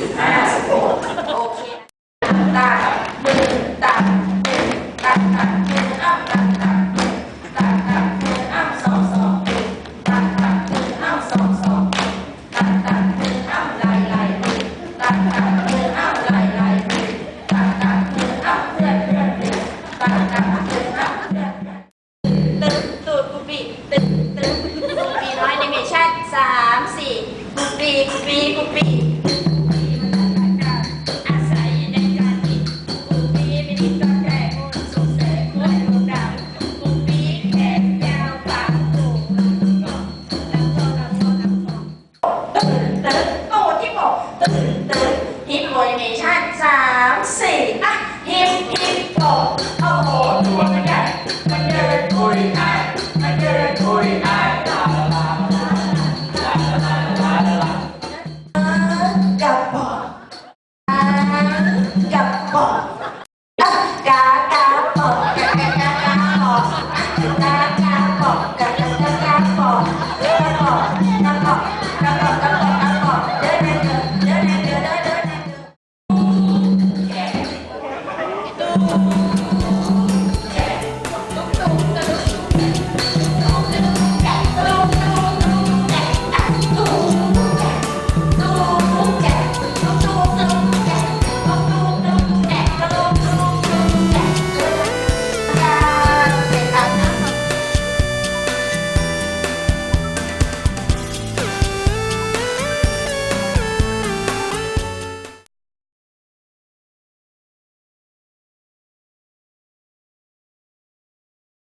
สิบห้าสิบหกโอเคตัดหนึ่งตัดหนึ่งตัดตัดหนึ่งอ้ำตัดตัดหนึ่งตัดตัดหนึ่งอ้ำสองสองหนึ่งตัดตัดหนึ่งอ้ำสองสองตัดตัดหนึ่งอ้ำลายลายหนึ่งตัดตัดหนึ่งอ้ำลายลายหนึ่งตัดตัดหนึ่งอ้ำเพื่อนเพื่อนหนึ่งตัดตัดหนึ่งอ้ำเพื่อนเพื่อนตึ๊ดตูดกูปีตึ๊ดตึ๊ดกูปีน้อยในเมชั่นสามสี่กูปีกูปีกูปี ตึ๊ดตึ๊ดฮิปโมดิเชั่นสามสี่อะฮิปฮิปโตโอ้โหตัวใหญ่มันเดินคุยไอมันเดินคุยไอ้ลาลาลาลาลาลาลากับบกกับบอกกากาอกกากากาบอกกากาบกกากากาบอกกาบอกกาบอกกาบอกกาบอ